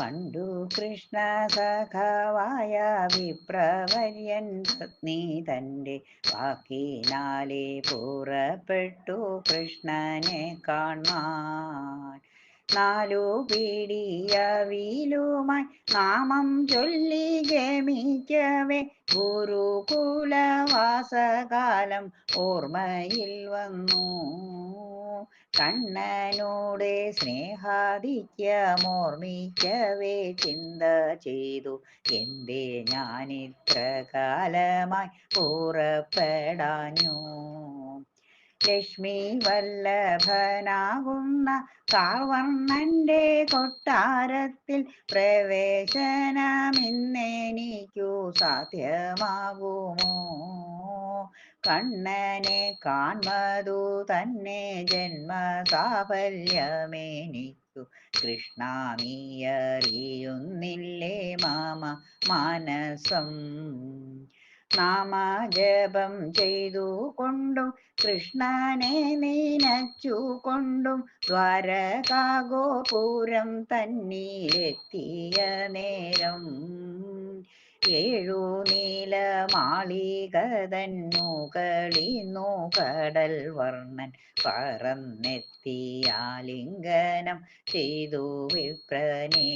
പണ്ടു കൃഷ്ണ സഖാവായ വിപ്രവര്യൻ പത്നി തന്റെ വാക്കിനാലെ പുറപ്പെട്ടു കൃഷ്ണനെ കാണാൻ. നാലു പീടിയവിലുമായി നാമം ചൊല്ലി ഗമിക്കവേ ഗുരുകുലവാസകാലം ഓർമ്മയിൽ വന്നു. കണ്ണനോട് സ്നേഹാദിക്യമോർമ്മിക്കവേ ചിന്ത ചെയ്തു. എന്തേ ഞാനിത്ര കാലമായി പുറപ്പെടാഞ്ഞു? ലക്ഷ്മി വല്ലഭനാകുന്ന കാവർണന്റെ കൊട്ടാരത്തിൽ പ്രവേശനമിന്നെനിക്കു സാധ്യമാകുമോ? കണ്ണനെ കാൺമതു തന്നെ ജന്മസാഫല്യമേനിക്കു കൃഷ്ണ നീയറിയുന്നില്ലേ മാമ മാനസം? നാമജപം ചെയ്തു കൊണ്ടും കൃഷ്ണനെ നീനച്ചു കൊണ്ടും ദ്വാരകാഗോപുരം തന്നീരെത്തിയ നേരം ഏഴു നീല നീലമാളികതന്നുകളിന്നു കടൽ വർണൻ പറന്നെത്തിയാലിംഗനം ചെയ്തു വിപ്രനേ.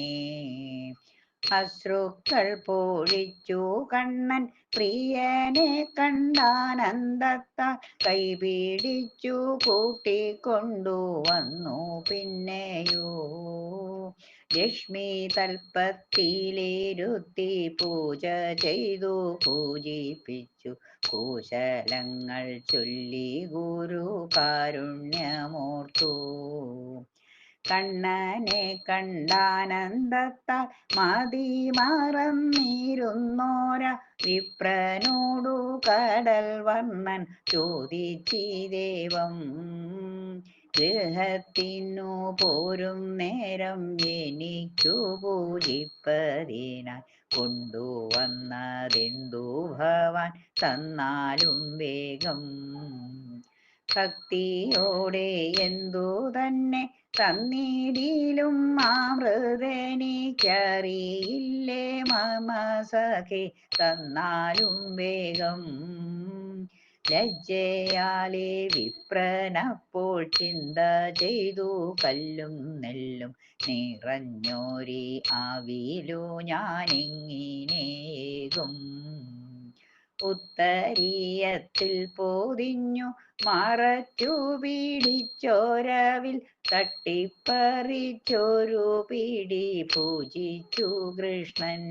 അശ്രുക്കൾ പൊഴിച്ചു കണ്ണൻ പ്രിയനെ കണ്ടാനന്ദത്താൽ കൈപിടിച്ചു കൂട്ടിക്കൊണ്ടു വന്നു പിന്നെയോ. ലക്ഷ്മി തൽപ്പത്തിലിരുത്തി പൂജ ചെയ്തു. പൂജിപ്പിച്ചു കുശലങ്ങൾ ചൊല്ലി ഗുരു കാരുണ്യമോർത്തു. കണ്ണനെ കണ്ടാനന്ദത്താൽ മതി മറന്നിരുന്നോര. വിപ്രനോടു കടൽ വർണൻ ചോദിച്ചി ദേവം. ഗൃഹത്തിനു പോരും നേരം എനിക്കു പൂജിപ്പതിനായി കൊണ്ടുവന്നതെന്തു ഭവാൻ തന്നാലും വേഗം. ഭക്തിയോടെ എന്തു തന്നെ തന്നീടിലും അമൃതനിക്കറിയില്ലേ? മമ സഖി തന്നാലും വേഗം. ലജ്ജയാലെ ചിന്ത ചെയ്തു കല്ലും നെല്ലും നിറഞ്ഞോരി ആവിലു ഞാനിങ്ങിനേകും ഉത്തരീയത്തിൽ പോതിഞ്ഞു മറച്ചു പിടിച്ചോരവിൽ തട്ടിപ്പറിച്ചൊരു പിടി പൂജിച്ചു കൃഷ്ണൻ.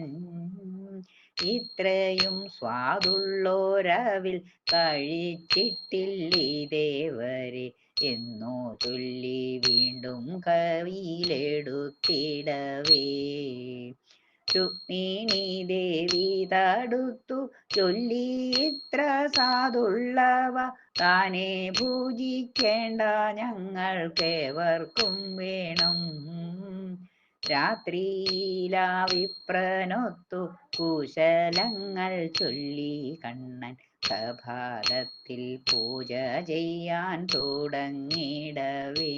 ഇത്രയും സ്വാദുള്ളോരവിൽ കഴിച്ചിട്ടില്ലീ ദേവരെ? എന്നോ ചൊല്ലി വീണ്ടും കവിയിലെടുത്തിടവേ. രുക്മിണി ദേവി തടുത്തു ചൊല്ലി ഇത്ര സാധുള്ളവ താനെ പൂജിക്കേണ്ട ഞങ്ങൾക്കേവർക്കും വേണം. രാത്രിയിലാ വിപ്രനൊത്തു കുശലങ്ങൾ ചൊല്ലി കണ്ണൻ പ്രഭാതത്തിൽ പൂജ ചെയ്യാൻ തുടങ്ങിടവേ.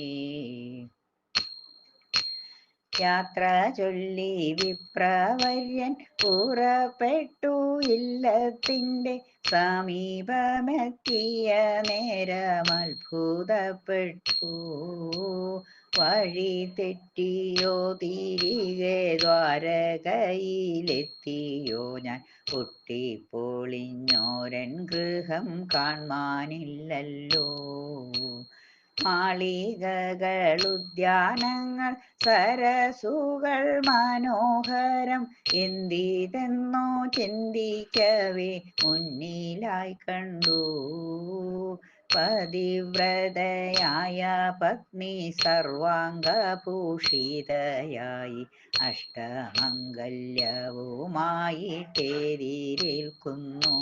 യാത്ര ചൊല്ലി വിപ്രവര്യൻ പുറപ്പെട്ടു ഇല്ലത്തിന്റെ സമീപമെത്തിയ നേരം അത്ഭുതപ്പെട്ടു വഴി തെറ്റിയോ തിരികെ ദ്വാരകയിലെത്തിയോ? ഞാൻ പൊട്ടിപ്പൊളിഞ്ഞോരൻ ഗൃഹം കാണാനില്ലല്ലോ മാളികകൾ ഉദ്യാനങ്ങൾ സരസുകൾ മനോഹരം എന്തിതെന്നോ ചിന്തിക്കവേ മുന്നിലായി കണ്ടു. പതിവ്രതയായ പത്നി സർവാംഗഭൂഷിതയായി അഷ്ടമംഗല്യവുമായിട്ടേതിരേൽക്കുന്നു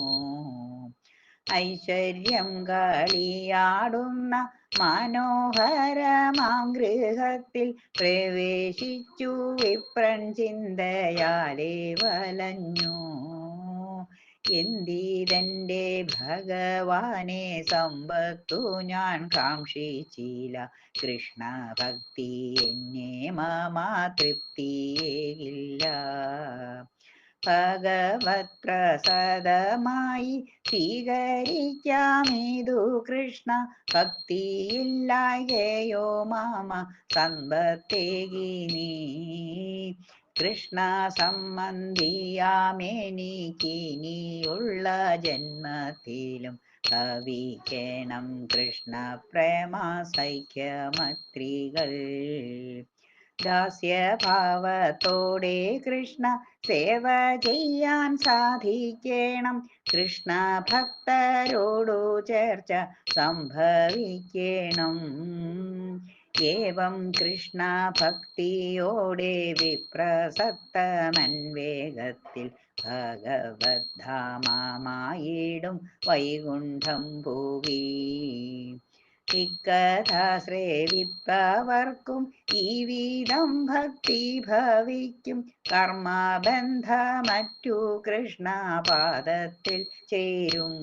ഐശ്വര്യം കളിയാടുന്ന മനോഹരമാം ഗൃഹത്തിൽ പ്രവേശിച്ചു വിപ്രൻ ചിന്തയാലേ വലഞ്ഞു. എന്തിതെന്റെ ഭഗവാനെ സമ്പത്തു ഞാൻ കാക്ഷിച്ചില്ല കൃഷ്ണ ഭക്തി എന്നെ മമ തൃപ്തിയേകില്ല ഭഗവത് പ്രസാദമായി സ്വീകരിക്കാമിതു കൃഷ്ണ ഭക്തിയില്ലായയോ മാമ സമ്പത്തേകി നീ കൃഷ്ണ സംബന്ധിയാമെനിക്കിനിയുള്ള ജന്മത്തിലും ഭവിക്കണം. കൃഷ്ണ പ്രേമ സൈക്യമത്രികൾ ദാസ്യഭാവത്തോടെ കൃഷ്ണ സേവ ചെയ്യാൻ സാധിക്കണം. കൃഷ്ണ ഭക്തരോടു ചേർച്ച സംഭവിക്കണം. ഏവം കൃഷ്ണ ഭക്തിയോടെ വിപ്രസക്തമൻ വേഗത്തിൽ ഭഗവദ്ധാമമായിടും വൈകുണ്ഠം ഭൂവി ഇക്കഥ ശ്രേവിപ്പവർക്കും ഈ വീതം ഭക്തി ഭവിക്കും. കർമ്മബന്ധമറ്റു കൃഷ്ണപാദത്തിൽ ചേരും.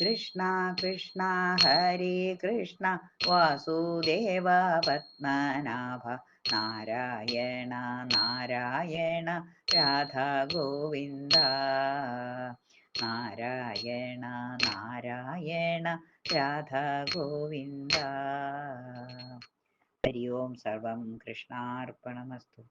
കൃഷ്ണ കൃഷ്ണ ഹരേ കൃഷ്ണ വാസുദേവ പത്മനാഭ നാരായണ നാരായണ രാധ ഗോവിന്ദ നാരായണ നാരായണ രാധ ഗോവിന്ദ. ഹരി ഓം സർവം കൃഷ്ണാർപ്പണമസ്തു.